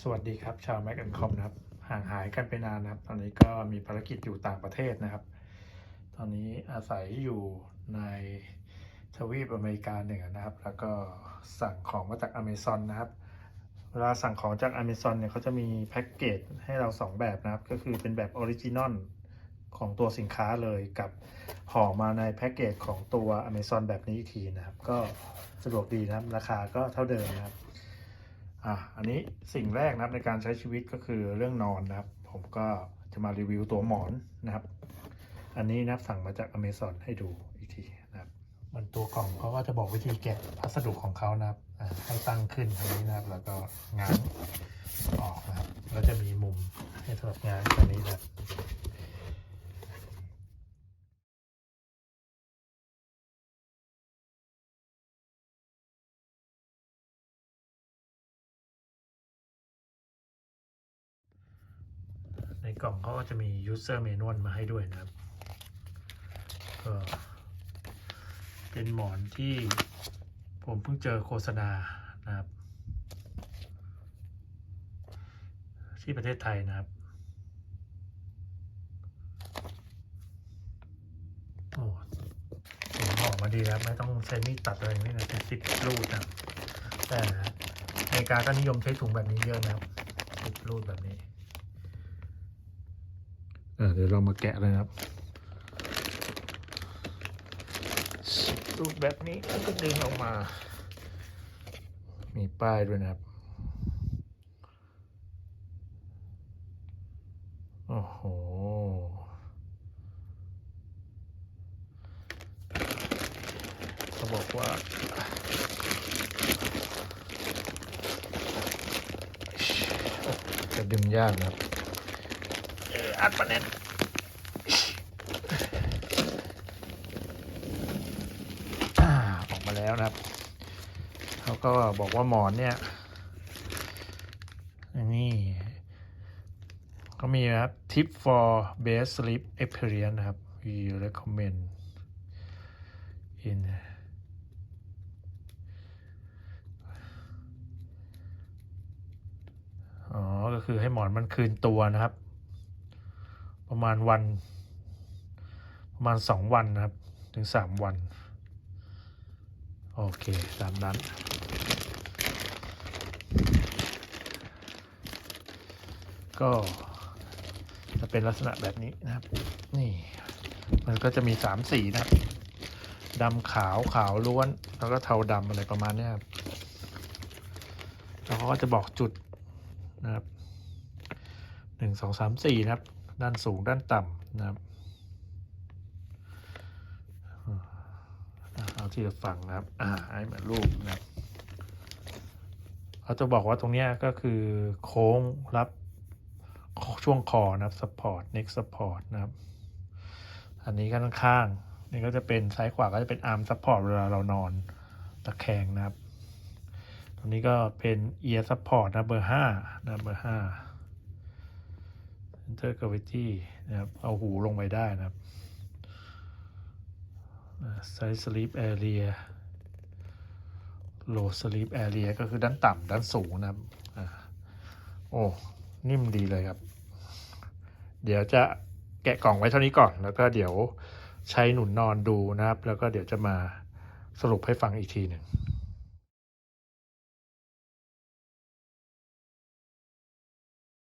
สวัสดีครับ ชาว Mac and Com นะครับ ห่างหายกันไปนานนะครับ ตอนนี้ก็มีภารกิจอยู่ต่างประเทศนะครับ ตอนนี้อาศัยอยู่ในทวีปอเมริกาเหนือนะครับ แล้วก็สั่งของมาจาก Amazon นะครับ เวลาสั่งของจาก Amazon เนี่ยเขาจะมีแพ็กเกจให้เรา 2 แบบนะครับ ก็คือเป็นแบบออริจินอลของตัวสินค้าเลยกับห่อมาในแพ็กเกจของตัว Amazon แบบนี้อีกทีนะครับ ก็สะดวกดีนะครับ ราคาก็เท่าเดิมนะครับ อะอันนี้สิ่งแรกนะครับในการใช้ชีวิตก็คือเรื่องนอนนะครับ ผมก็จะมารีวิวตัวหมอนนะครับ อันนี้นะครับสั่งมาจากอเมซอนให้ดูอีกทีนะครับมันตัวกล่องเขาก็จะบอกวิธีแกะพัสดุของเขานะครับให้ตั้งขึ้นทางนี้นะครับ แล้วก็ง้างออกนะครับ แล้วจะมีมุมให้สำหรับง้างตรงนี้นะครับ ใน กล่องเขาก็จะมี user manual มาให้ด้วยนะครับก็เป็นหมอนที่ผมเพิ่งเจอโฆษณานะครับ ที่ประเทศไทยนะครับโอ้ผมออกมาดีแล้วไม่ต้องใช้มีดตัดอะไรนี่นะเป็นซิปรูดนะแต่อเมริกาก็นิยมใช้ถุงแบบนี้เยอะนะครับซิปรูดแบบนี้ เดี๋ยวเรามาแกะเลยครับ รูปแบบนี้ก็ดึงออกมา มีป้ายด้วยนะครับ โอ้โหเขาบอกว่าจะดึงยากนะครับ อออัดประเด็นอ่าออกมาแล้วนะครับ เขาก็บอกว่าหมอนเนี่ยนนี่ก็มีนะครับ tip for best sleep experience นะครับ we recommend in อ๋อ ก็คือให้หมอนมันคืนตัวนะครับ ประมาณวัน ประมาณสองวันนะครับ ถึงสามวัน โอเค ตามนั้น ก็จะเป็นลักษณะแบบนี้นะครับ นี่ มันก็จะมีสามสีนะครับดำขาวขาวล้วน แล้วก็เทาดำอะไรประมาณนี้ครับแล้วเขาก็จะบอกจุดนะครับหนึ่งสองสามสี่นะครับ ด้านสูงด้านต่ำนะครับเอาที่จะฟังนะครับ อ่าให้เหมือนรูปนะครับเขาจะบอกว่าตรงนี้ก็คือโค้งรับช่วงคอนะครับ support neck support นะครับ อันนี้ก็ข้างๆนี่ก็จะเป็นซ้ายขวาก็จะเป็นอาร์มซัพพอร์ตเวลาเรานอนตะแคงนะครับ ตรงนี้ก็เป็นเอียร์ซัพพอร์ตนะเบอร์5นะเบอร์5 enter Gravity นะครับ เอาหูลงไปได้นะครับ Size sleep area low sleep area ก็คือด้านต่ำด้านสูงนะครับโอ้นิ่มดีเลยครับ เดี๋ยวจะแกะกล่องไว้เท่านี้ก่อน แล้วก็เดี๋ยวใช้หนุนนอนดูนะครับ แล้วก็เดี๋ยวจะมาสรุปให้ฟังอีกทีหนึ่ง